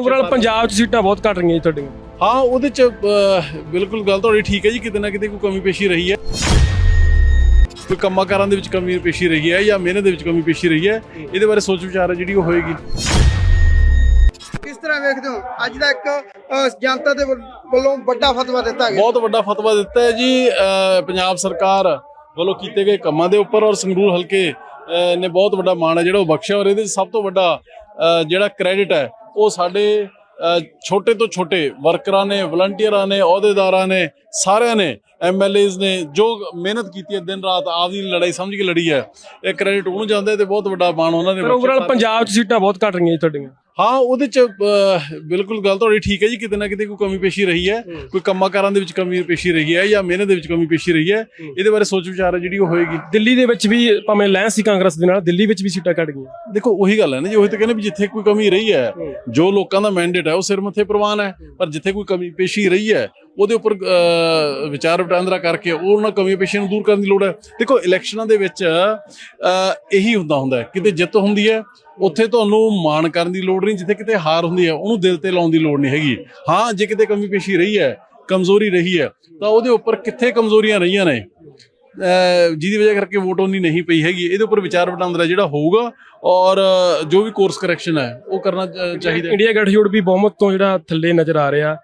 Overall Punjab 'ਚ ਸੀਟਾਂ ਬਹੁਤ ਘਟ ਰਹੀਆਂ ਜੀ ਤੁਹਾਡੀਆਂ। ਹਾਂ ਉਹਦੇ ਚ ਬਿਲਕੁਲ ਗੱਲ ਤੁਹਾਡੀ ਠੀਕ ਹੈ ਜੀ ਕਿਤੇ ਨਾ ਕਿਤੇ ਕੋਈ ਕਮੀ ਪੇਸ਼ੀ ਰਹੀ ਹੈ। ਕੋਈ ਕੰਮਾਂ ਦੇ ਵਿੱਚ ਕਮੀ ਪੇਸ਼ੀ ਰਹੀ ਹੈ ਜਾਂ ਮਿਹਨਤ ਦੇ ਵਿੱਚ ਕਮੀ ਪੇਸ਼ੀ ਰਹੀ ਹੈ ਇਹਦੇ ਬਾਰੇ ਸੋਚ ਵਿਚਾਰ ਹੈ ਜਿਹੜੀ ਉਹ ਹੋਏਗੀ। ਕਿਸ ਤਰ੍ਹਾਂ ਵੇਖਦੇ ਹੋ? ਅੱਜ ਦਾ ਇੱਕ ਜਨਤਾ ਦੇ ਵੱਲ- ਵੱਡਾ ਫਤਵਾ ਦਿੱਤਾ ਗਿਆ। ਬਹੁਤ ਵੱਡਾ ਫਤਵਾ ਦਿੱਤਾ ਹੈ ਜੀ ਪੰਜਾਬ ਸਰਕਾਰ ਵੱਲੋਂ ਕੀਤੇ ਗਏ ਕੰਮਾਂ ਦੇ ਉੱਪਰ ਔਰ ਸੰਗਰੂਰ ਹਲਕੇ ਨੇ ਬਹੁਤ ਵੱਡਾ ਮਾਣ ਹੈ ਜਿਹੜਾ ਉਹ ਬਖਸ਼ਿਆ ਔਰ ਇਹਦੇ 'ਚ ਸਭ ਤੋਂ ਵੱਡਾ ਜਿਹੜਾ ਕ੍ਰੈਡਿਟ ਹੈ ਉਹ ਸਾਡੇ ਛੋਟੇ ਤੋਂ ਛੋਟੇ ਵਰਕਰਾਂ ਨੇ ਵਲੰਟੀਅਰਾਂ ਨੇ ਅਹੁਦੇਦਾਰਾਂ ਨੇ ਸਾਰਿਆਂ ਨੇ ਐਮਐਲਏਜ਼ ਨੇ ਜੋ ਮਿਹਨਤ ਕੀਤੀ ਹੈ ਦਿਨ ਰਾਤ ਆਪਦੀ ਲੜਾਈ ਸਮਝ ਕੇ ਲੜੀ ਹੈ। ਇਹ ਕ੍ਰੈਡਿਟ ਉਹਨੂੰ ਜਾਂਦਾ ਤੇ ਬਹੁਤ ਵੱਡਾ ਮਾਣ ਉਹਨਾਂ ਨੇ ਪਰ। ਓਵਰਆਲ ਪੰਜਾਬ 'ਚ ਸੀਟਾਂ ਬਹੁਤ ਘਟ ਰਹੀਆਂ ਜੀ ਤੁਹਾਡੀਆਂ। ਹਾਂ ਉਹਦੇ ਚ ਬਿਲਕੁਲ ਗੱਲ ਤੁਹਾਡੀ ਠੀਕ ਹੈ ਜੀ ਕਿਤੇ ਨਾ ਕਿਤੇ ਕੋਈ ਕਮੀ ਪੇਸ਼ੀ ਰਹੀ ਹੈ। ਕੋਈ ਕੰਮਾਂ ਦੇ ਵਿੱਚ ਕਮੀ ਪੇਸ਼ੀ ਰਹੀ ਹੈ ਜਾਂ ਮਿਹਨਤ ਦੇ ਵਿੱਚ ਕਮੀ ਪੇਸ਼ੀ ਰਹੀ ਹੈ ਇਹਦੇ ਬਾਰੇ ਸੋਚ ਵਿਚਾਰ ਹੈ ਜਿਹੜੀ ਉਹ ਹੋਏਗੀ। ਦਿੱਲੀ ਦੇ ਵਿੱਚ ਵੀ ਭਾਵੇਂ ਲੈਣ ਸੀ ਕਾਂਗਰਸ ਦੇ ਨਾਲ ਦਿੱਲੀ ਵਿੱਚ ਵੀ ਸੀਟਾਂ ਘਟ ਗਈਆਂ। ਦੇਖੋ ਉਹੀ ਗੱਲ ਹੈ ਨਾ ਜੀ ਉਹੀ ਤਾਂ ਕਹਿੰਦੇ ਵੀ ਜਿੱਥੇ ਕੋਈ ਕਮੀ ਰਹੀ ਹੈ ਜੋ ਲੋਕਾਂ ਦਾ ਮੈਂਡੇਟ ਹੈ ਉਹ ਸਿਰ ਮੱਥੇ ਪ੍ਰਵਾਨ ਹੈ। ਪਰ ਜਿੱਥੇ ਕੋਈ ਕਮੀ ਪੇਸ਼ੀ ਰਹੀ ਹੈ ਉਹਦੇ ਉੱਪਰ ਵਿਚਾਰ ਵਟਾਂਦਰਾ ਕਰਕੇ ਉਹ ਉਹਨਾਂ ਕਮੀ ਪੇਸ਼ੀਆਂ ਨੂੰ ਦੂਰ ਕਰਨ ਦੀ ਲੋੜ ਹੈ। ਦੇਖੋ, ਇਲੈਕਸ਼ਨਾਂ ਦੇ ਵਿੱਚ ਇਹੀ ਹੁੰਦਾ ਹੁੰਦਾ ਕਿਤੇ ਜਿੱਤ ਹੁੰਦੀ ਹੈ, ਉੱਥੇ ਤੁਹਾਨੂੰ ਮਾਣ ਕਰਨ ਦੀ ਲੋੜ ਨਹੀਂ, ਜਿੱਥੇ ਕਿਤੇ ਹਾਰ ਹੁੰਦੀ ਹੈ, ਉਹਨੂੰ ਦਿਲ ਤੇ ਲਾਉਣ ਦੀ ਲੋੜ ਨਹੀਂ ਹੈਗੀ। ਹਾਂ, ਜੇ ਕਿਤੇ ਕਮੀ ਪੇਸ਼ੀ ਰਹੀ ਹੈ, ਕਮਜ਼ੋਰੀ ਰਹੀ ਹੈ, ਤਾਂ ਉਹਦੇ ਉੱਪਰ ਕਿੱਥੇ ਕਮਜ਼ੋਰੀਆਂ ਰਹੀਆਂ ਨੇ? ਜਿਹਦੀ ਵਜ੍ਹਾ ਕਰਕੇ ਵੋਟ ਉਨੀ ਨਹੀਂ ਪਈ ਹੈਗੀ। ਇਹਦੇ ਉੱਪਰ ਵਿਚਾਰ ਵਟਾਂਦਰਾ ਜਿਹੜਾ ਹੋਊਗਾ, ਔਰ ਜੋ ਵੀ ਕੋਰਸ ਕਰੈਕਸ਼ਨ ਹੈ, ਉਹ ਕਰਨਾ ਚਾਹੀਦਾ ਇੰਡੀਆ ਗੱਠਜੋੜ ਵੀ ਬਹੁਮਤ ਤੋਂ ਜਿਹੜਾ ਥੱਲੇ ਨਜ਼ਰ ਆ ਰਿਹਾ।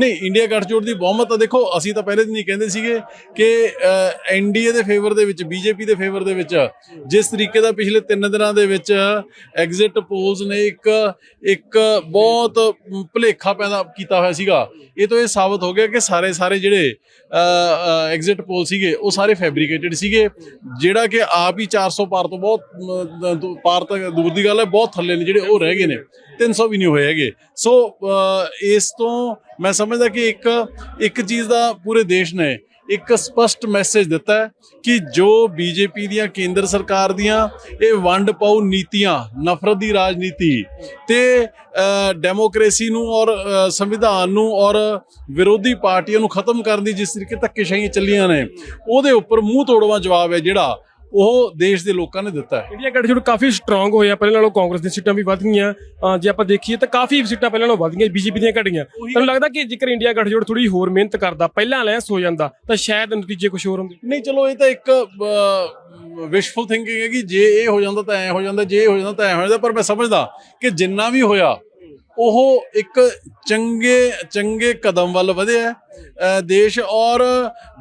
ਨਹੀਂ ਇੰਡੀਆ ਗੱਠਜੋੜ ਦੀ ਬਹੁਮਤ ਤਾਂ ਦੇਖੋ, ਅਸੀਂ ਤਾਂ ਪਹਿਲੇ ਦਿਨ ਹੀ ਕਹਿੰਦੇ ਸੀਗੇ ਕਿ ਐਨਡੀਏ ਦੇ ਫੇਵਰ ਦੇ ਵਿੱਚ ਬੀਜੇਪੀ ਦੇ ਫੇਵਰ ਦੇ ਵਿੱਚ, ਜਿਸ ਤਰੀਕੇ ਦਾ ਪਿਛਲੇ 3 ਦਿਨਾਂ ਦੇ ਵਿੱਚ ਐਗਜ਼ਿਟ ਪੋਲਸ ਨੇ ਇੱਕ ਇੱਕ ਬਹੁਤ ਭੁਲੇਖਾ ਪੈਦਾ ਕੀਤਾ ਹੋਇਆ ਸੀਗਾ। ਇਹ ਤੋਂ ਇਹ ਸਾਬਤ ਹੋ ਗਿਆ ਕਿ ਸਾਰੇ ਸਾਰੇ ਜਿਹੜੇ ਐਗਜ਼ਿਟ ਪੋਲ ਸੀਗੇ, ਉਹ ਸਾਰੇ ਫੈਬਰੀਕੇਟਡ ਸੀਗੇ, ਜਿਹੜਾ ਕਿ ਆਪ ਹੀ 400 ਪਾਰ ਤੋਂ ਬਹੁਤ ਪਾਰ ਤੱਕ ਦੂਰ ਦੀ ਗੱਲ ਹੈ, ਬਹੁਤ ਥੱਲੇ ਨੇ ਜਿਹੜੇ ਉਹ ਰਹਿ ਗਏ ਨੇ 300 ਵੀ ਨਹੀਂ ਹੋਏ ਹੈਗੇ। ਸੋ ਇਸ ਤੋਂ ਮੈਂ ਸਮਝਦਾ ਕਿ ਇੱਕ ਇੱਕ ਚੀਜ਼ ਦਾ ਪੂਰੇ ਦੇਸ਼ ਨੇ ਇੱਕ ਸਪਸ਼ਟ ਮੈਸੇਜ ਦਿੱਤਾ ਹੈ ਕਿ ਜੋ ਬੀਜੇਪੀ ਦੀਆਂ, ਕੇਂਦਰ ਸਰਕਾਰ ਦੀਆਂ ਇਹ ਵੰਡ ਪਾਉ ਨੀਤੀਆਂ, ਨਫ਼ਰਤ ਦੀ ਰਾਜਨੀਤੀ ਤੇ ਡੈਮੋਕ੍ਰੇਸੀ ਨੂੰ ਔਰ ਸੰਵਿਧਾਨ ਨੂੰ ਔਰ ਵਿਰੋਧੀ ਪਾਰਟੀਆਂ ਨੂੰ ਖਤਮ ਕਰਨ ਦੀ ਜਿਸ ਤਰੀਕੇ ਧੱਕੇਸ਼ਾਹੀਆਂ ਚੱਲੀਆਂ ਨੇ, ਉਹਦੇ ਉੱਪਰ ਮੂੰਹ ਤੋੜਵਾ ਜਵਾਬ ਹੈ ਜਿਹੜਾ ਉਹ ਦੇਸ਼ ਦੇ ਲੋਕਾਂ ਨੇ ਦਿੱਤਾ ਹੈ। ਇੰਡੀਆ ਗੱਠਜੋੜ ਕਾਫੀ ਸਟਰੋਂਗ ਹੋਇਆ ਪਹਿਲਾਂ ਨਾਲੋਂ ਕਾਂਗਰਸ ਦੀਆਂ ਸੀਟਾਂ ਵੀ ਵਧ ਗਈਆਂ। ਜੇ ਆਪਾਂ ਦੇਖੀਏ ਤਾਂ ਕਾਫੀ ਸੀਟਾਂ ਪਹਿਲਾਂ ਨਾਲੋਂ ਵਧ ਗਈਆਂ ਬੀਜੇਪੀ ਦੀਆਂ ਘਟ ਗਈਆਂ ਤੁਹਾਨੂੰ ਲੱਗਦਾ ਕਿ ਜੇਕਰ ਇੰਡੀਆ ਗੱਠਜੋੜ ਥੋੜੀ ਹੋਰ ਮਿਹਨਤ ਕਰਦਾ ਪਹਿਲਾਂ ਅਲਾਇੰਸ ਹੋ ਜਾਂਦਾ ਤਾਂ ਸ਼ਾਇਦ ਨਤੀਜੇ ਕੁਝ ਹੋਰ ਹੁੰਦੇ। ਨਹੀਂ ਚਲੋ ਇਹ ਤਾਂ ਇੱਕ ਵਿਸ਼ਫੁਲ ਥਿੰਕਿੰਗ ਹੈ ਕਿ ਜੇ ਇਹ ਹੋ ਜਾਂਦਾ ਤਾਂ ਐ ਹੋ ਜਾਂਦਾ ਜੇ ਇਹ ਹੋ ਜਾਂਦਾ ਤਾਂ ਐ ਹੋ ਜਾਂਦਾ ਪਰ ਮੈਂ ਸਮਝਦਾ ਕਿ ਜਿੰਨਾ ਵੀ ਹੋਇਆ ਉਹ ਇੱਕ ਚੰਗੇ ਚੰਗੇ ਕਦਮ ਵੱਲ ਵਧਿਆ। ਦੇਸ਼ ਔਰ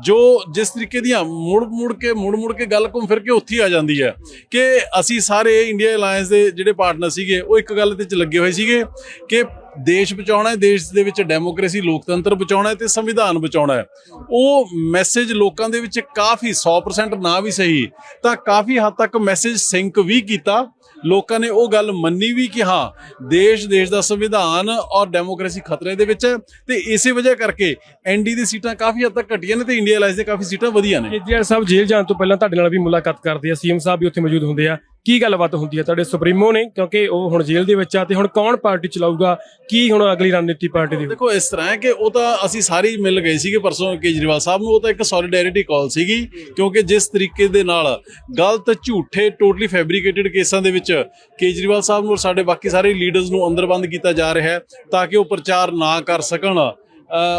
ਜੋ ਜਿਸ ਤਰੀਕੇ ਦੀਆਂ ਮੁੜ ਮੁੜ ਕੇ, ਮੁੜ ਮੁੜ ਕੇ ਗੱਲ ਘੁੰਮ ਫਿਰ ਕੇ ਉੱਥੇ ਆ ਜਾਂਦੀ ਹੈ ਕਿ ਅਸੀਂ ਸਾਰੇ ਇੰਡੀਆ ਅਲਾਈਅੰਸ ਦੇ ਜਿਹੜੇ ਪਾਰਟਨਰ ਸੀਗੇ, ਉਹ ਇੱਕ ਗੱਲ ਤੇ ਚ ਲੱਗੇ ਹੋਏ ਸੀਗੇ ਕਿ ਦੇਸ਼ ਬਚਾਉਣਾ ਹੈ, ਦੇਸ਼ ਦੇ ਵਿੱਚ ਡੈਮੋਕ੍ਰੇਸੀ, ਲੋਕਤੰਤਰ ਬਚਾਉਣਾ ਹੈ ਤੇ ਸੰਵਿਧਾਨ ਬਚਾਉਣਾ ਹੈ। ਉਹ ਮੈਸੇਜ ਲੋਕਾਂ ਦੇ ਵਿੱਚ ਕਾਫੀ 100% ਨਾ ਵੀ ਸਹੀ, ਤਾਂ ਕਾਫੀ ਹੱਦ ਤੱਕ ਮੈਸੇਜ ਸਿੰਕ ਵੀ ਕੀਤਾ ਲੋਕਾਂ ਨੇ ਉਹ ਗੱਲ ਮੰਨੀ ਵੀ ਕਿ ਹਾਂ, ਦੇਸ਼ ਦੇਸ਼ ਦਾ ਸੰਵਿਧਾਨ ਔਰ ਡੈਮੋਕ੍ਰੇਸੀ ਖਤਰੇ ਦੇ ਵਿੱਚ ਹੈ ਤੇ ਇਸੇ ਵਜ੍ਹਾ ਕਰਕੇ ਐਨਡੀ ਦੀ ਸੀਟਾਂ ਕਾਫੀ ਹੱਦ ਤੱਕ ਘਟੀਆਂ ਨੇ ਤੇ ਇੰਡੀਆ ਅਲਾਈਸ ਦੇ ਕਾਫੀ ਸੀਟਾਂ ਵਧੀਆਂ ਨੇ। ਕੇਜਰੀਵਾਲ ਸਾਹਿਬ ਜੇਲ੍ਹ ਜਾਣ ਤੋਂ ਪਹਿਲਾਂ ਤੁਹਾਡੇ ਨਾਲ ਵੀ ਮੁਲਾਕਾਤ ਕਰਦੇ ਆ। ਸੀਐਮ ਸਾਹਿਬ ਵੀ ਉੱਥੇ ਮੌਜੂਦ ਹੁੰਦੇ ਆ। ਕੀ ਗੱਲਬਾਤ ਹੁੰਦੀ ਹੈ ਤੁਹਾਡੇ ਸੁਪਰੀਮੋ ਨੇ? ਕਿਉਂਕਿ ਉਹ ਹੁਣ ਜੇਲ੍ਹ ਦੇ ਵਿੱਚ ਆ ਤੇ ਹੁਣ ਕੌਣ ਪਾਰਟੀ ਚਲਾਊਗਾ ਕੀ ਹੁਣ ਅਗਲੀ ਰਣਨੀਤੀ ਪਾਰਟੀ ਦੀ ਦੇਖੋ, ਇਸ ਤਰ੍ਹਾਂ ਹੈ ਕਿ ਉਹ ਤਾਂ ਅਸੀਂ ਸਾਰੇ ਮਿਲ ਗਏ ਸੀਗੇ ਪਰਸੋਂ ਕੇਜਰੀਵਾਲ ਸਾਹਿਬ ਨੂੰ, ਉਹ ਤਾਂ ਇੱਕ ਸੋਲੀਡੈਰਿਟੀ ਕਾਲ ਸੀਗੀ, ਕਿਉਂਕਿ ਜਿਸ ਤਰੀਕੇ ਦੇ ਨਾਲ ਗਲਤ, ਝੂਠੇ ਟੋਟਲੀ ਫੈਬਰੀਕੇਟਿਡ ਕੇਸਾਂ ਦੇ ਵਿੱਚ ਕੇਜਰੀਵਾਲ ਸਾਹਿਬ ਨੂੰ ਔਰ ਸਾਡੇ ਬਾਕੀ ਸਾਰੇ ਲੀਡਰਸ ਨੂੰ ਅੰਦਰ ਬੰਦ ਕੀਤਾ ਜਾ ਰਿਹਾ ਹੈ, ਤਾਂ ਕਿ ਉਹ ਪ੍ਰਚਾਰ ਨਾ ਕਰ ਸਕਣ।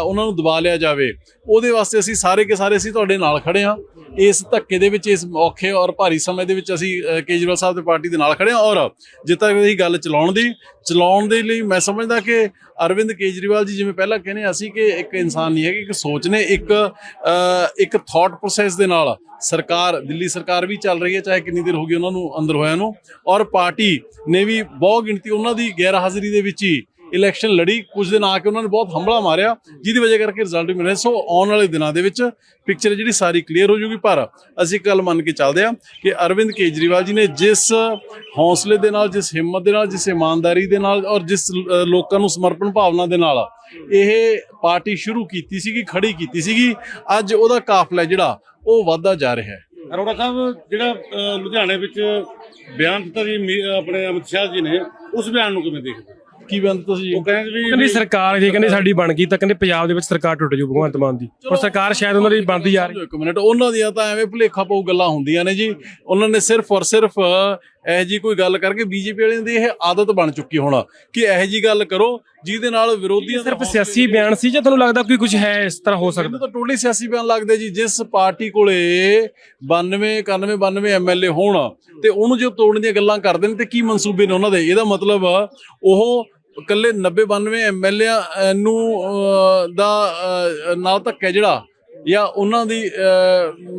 ਉਹਨਾਂ ਨੂੰ ਦਬਾ ਲਿਆ ਜਾਵੇ। ਉਹਦੇ ਵਾਸਤੇ ਅਸੀਂ ਸਾਰੇ ਕੇ ਸਾਰੇ ਅਸੀਂ ਤੁਹਾਡੇ ਨਾਲ ਖੜੇ ਹਾਂ। ਇਸ ਧੱਕੇ ਦੇ ਵਿੱਚ ਇਸ ਔਖੇ ਔਰ ਭਾਰੀ ਸਮੇਂ ਦੇ ਵਿੱਚ ਅਸੀਂ ਕੇਜਰੀਵਾਲ ਸਾਹਿਬ ਦੀ ਪਾਰਟੀ ਦੇ ਨਾਲ ਖੜੇ ਹਾਂ ਔਰ ਜਿੱਦਾਂ ਇਹ ਗੱਲ ਚਲਾਉਣ ਦੀ ਚਲਾਉਣ ਦੇ ਲਈ ਮੈਂ ਸਮਝਦਾ ਕਿ ਅਰਵਿੰਦ ਕੇਜਰੀਵਾਲ ਜੀ ਜਿਵੇਂ ਪਹਿਲਾਂ ਕਹਿੰਦੇ ਅਸੀਂ ਕਿ ਇੱਕ ਇਨਸਾਨ ਨਹੀਂ ਹੈਗੇ ਇੱਕ ਸੋਚ ਨੇ ਇੱਕ ਅ, ਇੱਕ ਥਾਟ ਪ੍ਰੋਸੈਸ ਦੇ ਨਾਲ ਸਰਕਾਰ ਦਿੱਲੀ ਸਰਕਾਰ ਵੀ ਚੱਲ ਰਹੀ ਹੈ ਚਾਹੇ ਕਿੰਨੀ ਦੇਰ ਹੋ ਗਈ ਉਹਨਾਂ ਨੂੰ ਅੰਦਰ ਹੋਇਆ ਨੂੰ। ਔਰ ਪਾਰਟੀ ਨੇ ਵੀ ਬਹੁਤ ਗਿਣਤੀ ਉਹਨਾਂ ਦੀ ਗੈਰ ਹਾਜ਼ਰੀ ਦੇ ਵਿੱਚ ਹੀ ਇਲੈਕਸ਼ਨ ਲੜੀ। ਕੁਝ ਦਿਨ ਆ ਕੇ ਉਹਨਾਂ ਨੇ ਬਹੁਤ ਹੰਬਲਾ ਮਾਰਿਆ, ਜਿਹਦੀ ਵਜ੍ਹਾ ਕਰਕੇ ਰਿਜ਼ਲਟ ਵੀ ਮਿਲਿਆ ਸੋ ਆਉਣ ਵਾਲੇ ਦਿਨਾਂ ਦੇ ਵਿੱਚ ਪਿਕਚਰ ਜਿਹੜੀ ਸਾਰੀ ਕਲੀਅਰ ਹੋ ਜੂਗੀ, ਪਰ ਅਸੀਂ ਇੱਕ ਗੱਲ ਮੰਨ ਕੇ ਚੱਲਦੇ ਹਾਂ ਕਿ ਅਰਵਿੰਦ ਕੇਜਰੀਵਾਲ ਜੀ ਨੇ ਜਿਸ ਹੌਸਲੇ ਦੇ ਨਾਲ, ਜਿਸ ਹਿੰਮਤ ਦੇ ਨਾਲ, ਜਿਸ ਇਮਾਨਦਾਰੀ ਦੇ ਨਾਲ ਔਰ ਜਿਸ ਲੋਕਾਂ ਨੂੰ ਸਮਰਪਣ ਭਾਵਨਾ ਦੇ ਨਾਲ ਇਹ ਪਾਰਟੀ ਸ਼ੁਰੂ ਕੀਤੀ ਸੀਗੀ ਖੜੀ ਕੀਤੀ ਸੀਗੀ। ਅੱਜ ਉਹਦਾ ਕਾਫਲਾ ਜਿਹੜਾ, ਉਹ ਵੱਧਦਾ ਜਾ ਰਿਹਾ ਹੈ। ਅਰੋੜਾ ਸਾਹਿਬ, ਜਿਹੜਾ ਲੁਧਿਆਣੇ ਵਿੱਚ ਬਿਆਨ ਦਿੱਤਾ ਜੀ ਆਪਣੇ ਅਮਿਤ ਸ਼ਾਹ ਜੀ ਨੇ, ਉਸ ਬਿਆਨ ਨੂੰ ਕਿਵੇਂ ਦੇਖਦੇ ਕੀ ਬੰਦ ਤੁਸੀਂ? ਉਹ ਕਹਿੰਦੇ ਵੀ ਕਹਿੰਦੇ ਸਰਕਾਰ ਜੇ ਕਹਿੰਦੇ ਸਾਡੀ ਬਣ ਗਈ ਤਾਂ ਕਹਿੰਦੇ ਪੰਜਾਬ ਦੇ ਵਿੱਚ ਸਰਕਾਰ ਟੁੱਟ ਜੂ ਭਗਵੰਤ ਮਾਨ ਦੀ। ਪਰ ਸਰਕਾਰ ਸ਼ਾਇਦ ਉਹਨਾਂ ਦੀ ਬਣਦੀ ਜਾ ਰਹੀ। ਇੱਕ ਮਿੰਟ ਉਹਨਾਂ ਦੀਆਂ ਤਾਂ ਐਵੇਂ ਭੁਲੇਖਾ ਪਾਉ ਗੱਲਾਂ ਹੁੰਦੀਆਂ ਨੇ ਜੀ। ਉਹਨਾਂ ਨੇ ਸਿਰਫ ਔਰ ਸਿਰਫ ਇਹੋ ਜੀ ਕੋਈ ਗੱਲ ਕਰਕੇ ਬੀਜੇਪੀ ਵਾਲਿਆਂ ਦੀ ਇਹ ਆਦਤ ਬਣ ਚੁੱਕੀ ਹੁਣ ਕਿ ਇਹੋ ਜੀ ਗੱਲ ਕਰੋ ਜਿਹਦੇ ਨਾਲ ਵਿਰੋਧੀਆਂ ਦਾ ਸਿਰਫ ਸਿਆਸੀ ਬਿਆਨ ਸੀ ਜਾਂ ਤੁਹਾਨੂੰ ਲੱਗਦਾ ਕੋਈ ਕੁਝ ਹੈ ਇਸ ਤਰ੍ਹਾਂ ਹੋ ਸਕਦਾ? ਤਾਂ ਟੋਟਲੀ ਸਿਆਸੀ ਬਿਆਨ ਲੱਗਦੇ ਜੀ ਜਿਸ ਪਾਰਟੀ ਕੋਲੇ 92 91 92 ਐਮਐਲਏ ਹੋਣ ਤੇ ਉਹਨੂੰ ਜੋ ਤੋੜਨ ਦੀਆਂ ਗੱਲਾਂ ਕਰਦੇ ਨੇ ਤੇ ਕੀ ਮਨਸੂਬੇ ਨੇ ਉਹਨਾਂ ਦੇ? ਇਹਦਾ ਮਤਲਬ ਉਹ ਇਕੱਲੇ 90 92 ਐਮਐਲਏ ਨੂੰ ਦਾ ਨਾਲ ਧੱਕਾ ਹੈ ਜਿਹੜਾ। ਜਾਂ ਉਹਨਾਂ ਦੀ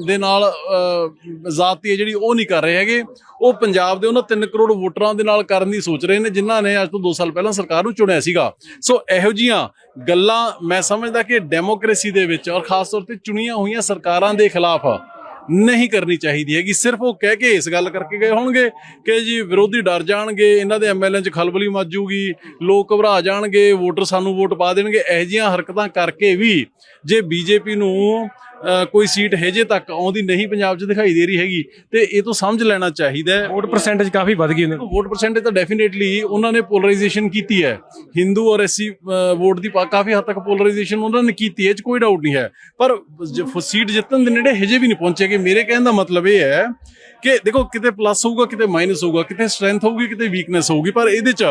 ਦੇ ਨਾਲ ਅਹ, ਜ਼ਾਤੀ ਹੈ ਜਿਹੜੀ ਉਹ ਨਹੀਂ ਕਰ ਰਹੇ ਹੈਗੇ। ਉਹ ਪੰਜਾਬ ਦੇ ਉਹਨਾਂ 3 ਕਰੋੜ ਵੋਟਰਾਂ ਦੇ ਨਾਲ ਕਰਨ ਦੀ ਸੋਚ ਰਹੇ ਨੇ ਜਿਨ੍ਹਾਂ ਨੇ ਅੱਜ ਤੋਂ 2 ਸਾਲ ਪਹਿਲਾਂ ਸਰਕਾਰ ਨੂੰ ਚੁਣਿਆ ਸੀਗਾ। ਸੋ ਇਹੋ ਜੀਆਂ ਗੱਲਾਂ ਮੈਂ ਸਮਝਦਾ ਕਿ ਡੈਮੋਕ੍ਰੇਸੀ ਦੇ ਵਿੱਚ ਔਰ ਖਾਸ ਤੌਰ ਤੇ ਚੁਣੀਆਂ ਹੋਈਆਂ ਸਰਕਾਰਾਂ ਦੇ ਖਿਲਾਫ ਨਹੀਂ ਕਰਨੀ ਚਾਹੀਦੀ ਹੈਗੀ। ਸਿਰਫ ਉਹ ਕਹਿ ਕੇ ਇਸ ਗੱਲ ਕਰਕੇ ਗਏ ਹੋਣਗੇ ਕਿ ਜੀ ਵਿਰੋਧੀ ਡਰ ਜਾਣਗੇ, ਇਹਨਾਂ ਦੇ ਐਮਐਲਏ 'ਚ ਖਲਬਲੀ ਮਚ ਜੂਗੀ ਲੋਕ ਘਬਰਾ ਜਾਣਗੇ, ਵੋਟਰ ਸਾਨੂੰ ਵੋਟ ਪਾ ਦੇਣਗੇ, ਇਹੋ ਜਿਹੀਆਂ ਹਰਕਤਾਂ ਕਰਕੇ ਵੀ ਜੇ ਬੀਜੇਪੀ ਨੂੰ ਕੋਈ ਸੀਟ ਹਜੇ ਤੱਕ ਆਉਂਦੀ ਨਹੀਂ ਪੰਜਾਬ 'ਚ ਦਿਖਾਈ ਦੇ ਰਹੀ ਹੈਗੀ ਤੇ ਇਹ ਤੋਂ ਸਮਝ ਲੈਣਾ ਚਾਹੀਦਾ ਹੈ। ਵੋਟ ਪਰਸੈਂਟੇਜ ਕਾਫੀ ਵੱਧ ਗਈ ਉਹਨਾਂ ਦੀ। ਵੋਟ ਪਰਸੈਂਟੇਜ ਤਾਂ ਡੈਫੀਨੇਟਲੀ ਉਹਨਾਂ ਨੇ ਪੋਲਰਾਈਜੇਸ਼ਨ ਕੀਤੀ ਹੈ। ਹਿੰਦੂ ਔਰ ਐਸੀ ਵੋਟ ਦੀ ਕਾਫੀ ਹੱਦ ਤੱਕ ਪੋਲਰਾਈਜੇਸ਼ਨ ਉਹਨਾਂ ਨੇ ਕੀਤੀ ਹੈ ਇਹ 'ਚ ਕੋਈ ਡਾਊਟ ਨਹੀਂ ਹੈ। ਪਰ ਸੀਟ ਜਿੱਤਣ ਦੇ ਨੇੜੇ ਹਜੇ ਵੀ ਨਹੀਂ ਪਹੁੰਚੇਗੇ ਮੇਰੇ ਕਹਿਣ ਦਾ ਮਤਲਬ ਇਹ ਹੈ ਕਿ ਦੇਖੋ ਕਿਤੇ ਪਲੱਸ ਹੋਊਗਾ ਕਿਤੇ ਮਾਈਨਸ ਹੋਊਗਾ ਕਿਤੇ ਸਟਰੈਂਥ ਹੋਊਗੀ ਕਿਤੇ ਵੀਕਨੈਸ ਹੋਊਗੀ ਪਰ ਇਹਦੇ 'ਚ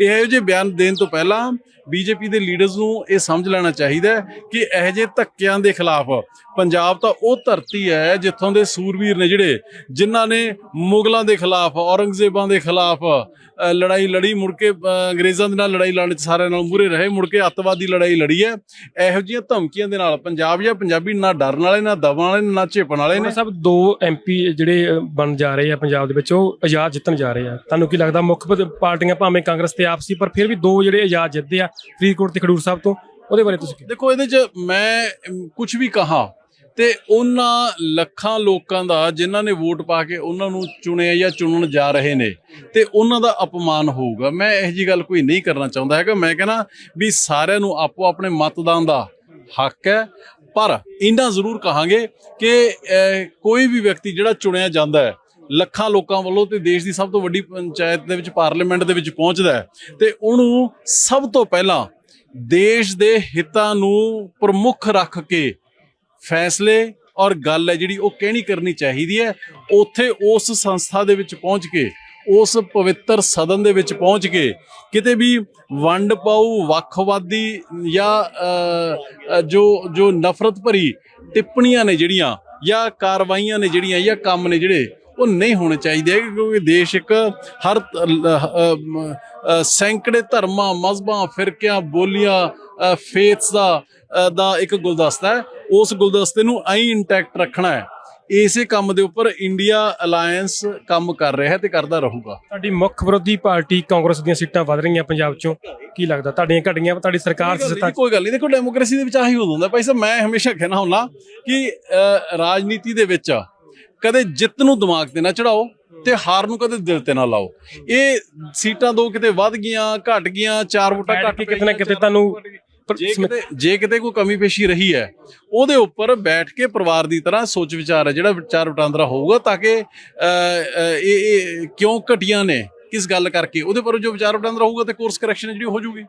ਇਹੋ ਜਿਹੇ ਬਿਆਨ ਦੇਣ ਤੋਂ ਪਹਿਲਾਂ ਬੀਜੇਪੀ ਦੇ ਲੀਡਰਸ ਨੂੰ ਇਹ ਸਮਝ ਲੈਣਾ ਚਾਹੀਦਾ ਹੈ ਕਿ ਇਹੋ ਜਿਹੇ ਧੱਕਿਆਂ ਦੇ ਖਿਲਾਫ ਪੰਜਾਬ ਤਾਂ ਉਹ ਧਰਤੀ ਹੈ ਜਿੱਥੋਂ ਦੇ ਸੂਰਵੀਰ ਨੇ ਜਿਹੜੇ ਜਿਨ੍ਹਾਂ ਨੇ ਮੁਗਲਾਂ ਦੇ ਖਿਲਾਫ, ਔਰੰਗਜ਼ੇਬਾਂ ਦੇ ਖਿਲਾਫ ਲੜਾਈ ਲੜੀ, ਮੁੜ ਕੇ ਅੰਗਰੇਜ਼ਾਂ ਦੇ ਨਾਲ ਲੜਾਈ ਲੜਨ ਚ ਸਾਰਿਆਂ ਨਾਲ ਮੂਰੇ ਰਹੇ, ਮੁੜ ਕੇ ਅੱਤਵਾਦੀ ਲੜਾਈ ਲੜੀ ਹੈ। ਇਹੋ ਜਿਹੀਆਂ ਧਮਕੀਆਂ ਦੇ ਨਾਲ ਪੰਜਾਬ ਜਾਂ ਪੰਜਾਬੀ ਨਾ ਡਰਨ ਵਾਲੇ, ਨਾ ਦਬਣ ਵਾਲੇ, ਨਾ ਝੇਪਣ ਵਾਲੇ ਨੇ। ਸਭ ਦੋ ਐਮਪੀ ਜਿਹੜੇ ਬਣ ਜਾ ਰਹੇ ਆ ਪੰਜਾਬ ਦੇ ਵਿੱਚ, ਉਹ ਆਜ਼ਾਦ ਜਿੱਤਣ ਜਾ ਰਹੇ ਆ। ਤੁਹਾਨੂੰ ਕੀ ਲੱਗਦਾ ਮੁੱਖ ਪਾਰਟੀਆਂ ਭਾਵੇਂ ਕਾਂਗਰਸ ਤੇ ਆਪ ਪਰ ਫਿਰ ਵੀ ਦੋ ਜਿਹੜੇ ਆਜ਼ਾਦ ਜਿੱਤਦੇ ਆ, ਫਰੀਦਕੋਟ ਤੇ ਖਡੂਰ ਸਾਹਿਬ ਤੋਂ, ਉਹਦੇ ਬਾਰੇ ਤੁਸੀਂ ਕੀ ਦੇਖੋ, ਇਹਦੇ ਚ ਮੈਂ ਕੁਝ ਵੀ ਕਹਾ, ਤੇ ਉਹਨਾਂ ਲੱਖਾਂ ਲੋਕਾਂ ਦਾ ਜਿਨ੍ਹਾਂ ਨੇ ਵੋਟ ਪਾ ਕੇ ਉਹਨਾਂ ਨੂੰ ਚੁਣਿਆ ਜਾਂ ਚੁਣਨ ਜਾ ਰਹੇ ਨੇ, ਤੇ ਉਹਨਾਂ ਦਾ ਅਪਮਾਨ ਹੋਊਗਾ। ਮੈਂ ਇਹੋ ਜੀ ਗੱਲ ਕੋਈ ਨਹੀਂ ਕਰਨਾ ਚਾਹੁੰਦਾ ਹੈਗਾ। ਮੈਂ ਕਹਿੰਦਾ ਵੀ ਸਾਰਿਆਂ ਨੂੰ ਆਪੋ ਆਪਣੇ ਮਤਦਾਨ ਦਾ ਹੱਕ ਹੈ, ਪਰ ਇੰਨਾ ਜ਼ਰੂਰ ਕਹਾਂਗੇ ਕਿ ਕੋਈ ਵੀ ਵਿਅਕਤੀ ਜਿਹੜਾ ਚੁਣਿਆ ਜਾਂਦਾ ਹੈ ਲੱਖਾਂ ਲੋਕਾਂ ਵੱਲੋਂ ਤੇ ਦੇਸ਼ ਦੀ ਸਭ ਤੋਂ ਵੱਡੀ ਪੰਚਾਇਤ ਦੇ ਵਿੱਚ, ਪਾਰਲੀਮੈਂਟ ਦੇ ਵਿੱਚ ਪਹੁੰਚਦਾ ਹੈ। ਤੇ ਉਹਨੂੰ ਸਭ ਤੋਂ ਪਹਿਲਾਂ ਦੇਸ਼ ਦੇ ਹਿੱਤਾਂ ਨੂੰ ਪ੍ਰਮੁੱਖ ਰੱਖ ਕੇ ਫੈਸਲੇ ਔਰ ਗੱਲ ਹੈ ਜਿਹੜੀ ਉਹ ਕਹਿਣੀ ਕਰਨੀ ਚਾਹੀਦੀ ਹੈ, ਉੱਥੇ ਉਸ ਸੰਸਥਾ ਦੇ ਵਿੱਚ ਪਹੁੰਚ ਕੇ, ਉਸ ਪਵਿੱਤਰ ਸਦਨ ਦੇ ਵਿੱਚ ਪਹੁੰਚ ਕੇ ਕਿਤੇ ਵੀ ਵੰਡ ਪਾਉ ਵੱਖਵਾਦੀ ਜਾਂ ਜੋ ਜੋ ਨਫ਼ਰਤ ਭਰੀ ਟਿੱਪਣੀਆਂ ਨੇ ਜਿਹੜੀਆਂ ਜਾਂ ਕਾਰਵਾਈਆਂ ਨੇ ਜਿਹੜੀਆਂ ਜਾਂ ਕੰਮ ਨੇ ਜਿਹੜੇ ਉਹ ਨਹੀਂ ਹੋਣੇ ਚਾਹੀਦੇ ਕਿਉਂਕਿ ਦੇਸ਼ ਇੱਕ ਹਰ ਸੈਂਕੜੇ ਧਰਮਾਂ ਮਜ਼ਹਬਾਂ ਫਿਰਕਿਆਂ ਬੋਲੀਆਂ ਫੇਥਸ ਦਾ ਦਾ ਇੱਕ ਗੁਲਦਸਤਾ ਹੈ। ਉਸ ਗੁਲਦਸਤੇ ਨੂੰ ਐਂ ਇੰਟੈਕਟ ਰੱਖਣਾ ਹੈ। ਇਸੇ ਕੰਮ ਦੇ ਉੱਪਰ ਇੰਡੀਆ ਅਲਾਈਅੰਸ ਕੰਮ ਕਰ ਰਿਹਾ ਹੈ ਤੇ ਕਰਦਾ ਰਹੂਗਾ। ਤੁਹਾਡੀ ਮੁੱਖ ਵਿਰੋਧੀ ਪਾਰਟੀ ਕਾਂਗਰਸ ਦੀਆਂ ਸੀਟਾਂ ਵੱਧ ਰਹੀਆਂ ਪੰਜਾਬ ਚੋਂ। ਕੀ ਲੱਗਦਾ? ਤੁਹਾਡੀਆਂ ਘਟੀਆਂ ਤੁਹਾਡੀ ਸਰਕਾਰ ਸੱਤਾ ਕੋਈ ਗੱਲ ਨਹੀਂ। ਦੇਖੋ ਡੈਮੋਕ੍ਰੇਸੀ ਦੇ ਵਿੱਚ ਆਹੀ ਹੁੰਦਾ ਭਾਈ ਸਾਹਿਬ ਮੈਂ ਹਮੇਸ਼ਾ ਕਹਿਣਾ ਹੁੰਦਾ ਕਿ ਰਾਜਨੀਤੀ ਦੇ ਵਿੱਚ ਕਦੇ ਜਿੱਤ ਨੂੰ ਦਿਮਾਗ ਤੇ ਨਾ ਚੜਾਓ ਤੇ ਹਾਰ ਨੂੰ ਕਦੇ ਦਿਲ ਤੇ ਨਾ ਲਾਓ। ਇਹ ਸੀਟਾਂ ਦੋ ਕਿਤੇ ਵੱਧ ਗਈਆਂ ਘਟ ਗਈਆਂ ਚਾਰ ਵੋਟਾਂ ਘੱਟ ਕੇ ਕਿਤੇ ਨਾ ਕਿਤੇ ਤੁਹਾਨੂੰ ਜੇ ਕਿਤੇ ਜੇ ਕਿਤੇ ਕੋਈ ਕਮੀ ਪੇਸ਼ੀ ਰਹੀ ਹੈ ਉਹਦੇ ਉੱਪਰ ਬੈਠ ਕੇ ਪਰਿਵਾਰ ਦੀ ਤਰ੍ਹਾਂ ਸੋਚ ਵਿਚਾਰ ਹੈ ਜਿਹੜਾ ਵਿਚਾਰ ਵਟਾਂਦਰਾ ਹੋਊਗਾ ਤਾਂ ਕਿ ਇਹ ਕਿਉਂ ਘਟੀਆਂ ਨੇ? ਕਿਸ ਗੱਲ ਕਰਕੇ? ਉਹਦੇ ਪਰ ਜੋ ਵਿਚਾਰ ਵਟਾਂਦਰਾ ਹੋਊਗਾ ਤੇ ਕੋਰਸ ਕਰੈਕਸ਼ਨ ਜਿਹੜੀ ਹੋ ਜੂਗੀ